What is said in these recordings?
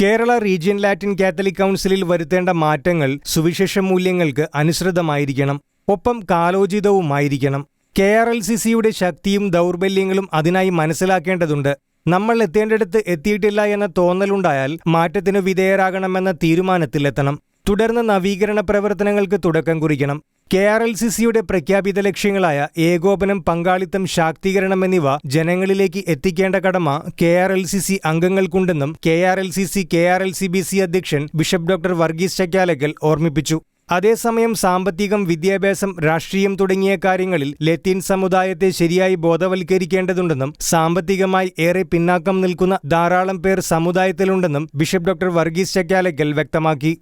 Kerala region Latin Catholic കൗൺസിലിൽ വരുത്തേണ്ട മാറ്റങ്ങൾ സുവിശേഷ മൂല്യങ്ങൾക്ക് അനുസൃതമായിരിക്കണം. ഒപ്പം കാലോചിതവുമായിരിക്കണം. കെ ആർ എൽ സി സിയുടെ ശക്തിയും ദൗർബല്യങ്ങളും അതിനായി മനസ്സിലാക്കേണ്ടതുണ്ട്. നമ്മൾ എത്തേണ്ടടുത്ത് എത്തിയിട്ടില്ല എന്ന തോന്നലുണ്ടായാൽ മാറ്റത്തിനു വിധേയരാകണമെന്ന തീരുമാനത്തിലെത്തണം. തുടർന്ന് നവീകരണ പ്രവർത്തനങ്ങൾക്ക് തുടക്കം കുറിക്കണം. കെ ആർ എൽ സി സിയുടെ പ്രഖ്യാപിത ലക്ഷ്യങ്ങളായ ഏകോപനം പങ്കാളിത്തം ശാക്തീകരണം എന്നിവ ജനങ്ങളിലേക്ക് എത്തിക്കേണ്ട കടമ K R L C C അംഗങ്ങൾക്കുണ്ടെന്നും K R L C C K R L C B C അധ്യക്ഷൻ ബിഷപ്പ് ഡോക്ടർ വർഗീസ് ചക്കാലക്കൽ ഓർമ്മിപ്പിച്ചു. അതേസമയം സാമ്പത്തികം വിദ്യാഭ്യാസം രാഷ്ട്രീയം തുടങ്ങിയ കാര്യങ്ങളിൽ ലത്തീൻ സമുദായത്തെ ശരിയായി ബോധവൽക്കരിക്കേണ്ടതുണ്ടെന്നും സാമ്പത്തികമായി ഏറെ പിന്നാക്കം നിൽക്കുന്ന ധാരാളം പേർ സമുദായത്തിലുണ്ടെന്നും ബിഷപ്പ് ഡോക്ടർ വർഗീസ് ചക്കാലക്കൽ വ്യക്തമാക്കി.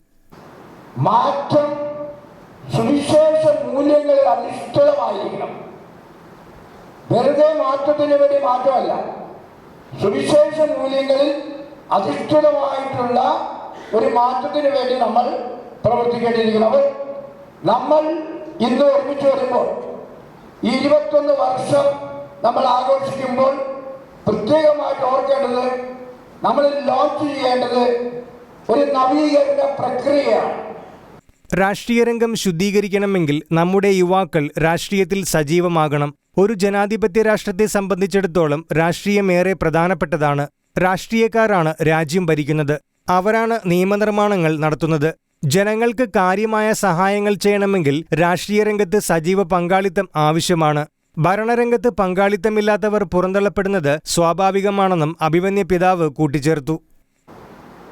മാറ്റം അധിഷ്ഠിതമായിരിക്കണം വെറുതെ മാറ്റത്തിന് വേണ്ടി മാറ്റമല്ല സുവിശേഷ മൂല്യങ്ങളിൽ അധിഷ്ഠിതമായിട്ടുള്ള ഒരു മാറ്റത്തിന് വേണ്ടി നമ്മൾ പ്രവർത്തിക്കേണ്ടിയിരിക്കുന്നത് നമ്മൾ ഇന്ന് ഒരുമിച്ച് വരുമ്പോൾ ഈ ഇരുപത്തൊന്ന് വർഷം നമ്മൾ ആഘോഷിക്കുമ്പോൾ പ്രത്യേകമായിട്ട് ഓർക്കേണ്ടത് നമ്മൾ ലോഞ്ച് ചെയ്യേണ്ടത് ഒരു നവീകരണ പ്രക്രിയയാണ്. രാഷ്ട്രീയ രംഗം ശുദ്ധീകരിക്കണമെങ്കിൽ നമ്മുടെ യുവാക്കൾ രാഷ്ട്രീയത്തിൽ സജീവമാകണം. ഒരു ജനാധിപത്യ രാഷ്ട്രത്തെ സംബന്ധിച്ചിടത്തോളം രാഷ്ട്രീയം ഏറെ പ്രധാനപ്പെട്ടതാണ്. രാഷ്ട്രീയക്കാരാണ് രാജ്യം ഭരിക്കുന്നത്. അവരാണ് നിയമനിർമ്മാണങ്ങൾ നടത്തുന്നത്. ജനങ്ങൾക്ക് കാര്യമായ സഹായങ്ങൾ ചെയ്യണമെങ്കിൽ രാഷ്ട്രീയ രംഗത്ത് സജീവ പങ്കാളിത്തം ആവശ്യമാണ്. ഭരണരംഗത്ത് പങ്കാളിത്തമില്ലാത്തവർ പുറന്തള്ളപ്പെടുന്നത് സ്വാഭാവികമാണെന്നും അഭിമന്യ പിതാവ് കൂട്ടിച്ചേർത്തു.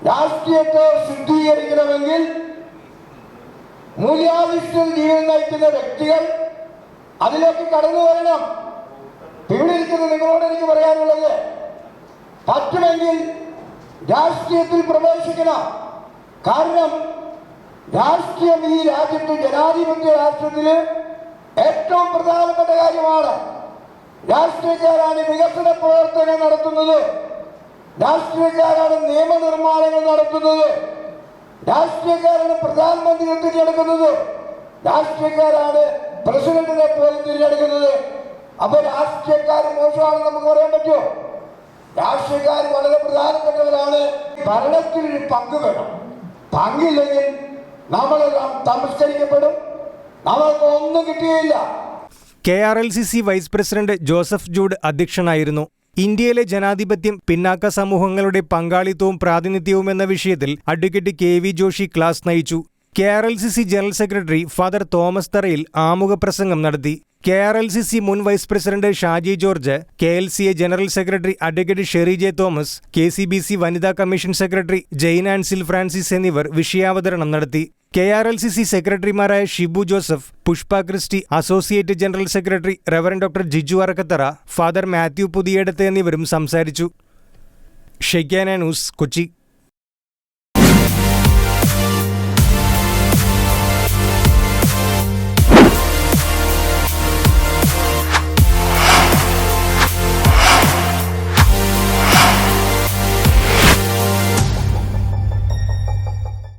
രാഷ്ട്രീയത്തെ ശുദ്ധീകരിക്കണമെങ്കിൽ മൂല്യാധിഷ്ഠിത ജീവിതം നയിക്കുന്ന വ്യക്തികൾ അതിലേക്ക് കടന്നു വരണം. ഇവിടെ ഇരിക്കുന്ന നിങ്ങളോട് എനിക്ക് പറയാനുള്ളത് പറ്റുമെങ്കിൽ രാഷ്ട്രീയത്തിൽ പ്രവേശിക്കണം. കാരണം രാഷ്ട്രീയം ഈ രാജ്യത്ത് ജനാധിപത്യ രാഷ്ട്രത്തിൽ ഏറ്റവും പ്രധാനപ്പെട്ട കാര്യമാണ്. രാഷ്ട്രീയക്കാരാണ് വികസന പ്രവർത്തനം നടത്തുന്നത്. രാഷ്ട്രീയക്കാരാണ് നിയമനിർമ്മാണങ്ങൾ നടത്തുന്നത്. രാഷ്ട്രീയക്കാരാണ് പ്രധാനമന്ത്രിയെ തിരഞ്ഞെടുക്കുന്നത്. രാഷ്ട്രീയക്കാരാണ് പ്രസിഡന്റിനെ പോലും തിരഞ്ഞെടുക്കുന്നത്. അപ്പൊ രാഷ്ട്രീയക്കാർ മോശമാണെന്ന് നമുക്ക് പറയാൻ പറ്റുമോ? രാഷ്ട്രീയക്കാർ വളരെ പ്രധാനപ്പെട്ടവരാണ്. ഭരണത്തിൽ പങ്ക് വേണം. പങ്കില്ലെങ്കിൽ നമ്മളെല്ലാം തമസ്കരിക്കപ്പെടും. നമ്മൾക്ക് ഒന്നും കിട്ടുകയില്ല K R L C C vice president Joseph Jude അധ്യക്ഷനായിരുന്നു. ഇന്ത്യയിലെ ജനാധിപത്യം പിന്നാക്ക സമൂഹങ്ങളുടെ പങ്കാളിത്തവും പ്രാതിനിധ്യവും എന്ന വിഷയത്തിൽ advocate K V Joshi class നയിച്ചു. K R L C C general secretary father Thomas Tharayil ആമുഖ പ്രസംഗം നടത്തി. K R L C C മുൻ vice president Shaji George K L C A general secretary advocate Sherry J Thomas K C B C വനിതാ commission secretary Jain Ancil Francis എന്നിവർ വിഷയാവതരണം നടത്തി. K R L C C സെക്രട്ടറിമാരായ Shibu Joseph Pushpa Christy associate general secretary reverend doctor Jiju Arakkathara father Mathew Puthiyadath എന്നിവരും സംസാരിച്ചു. Shekinah news Kochi.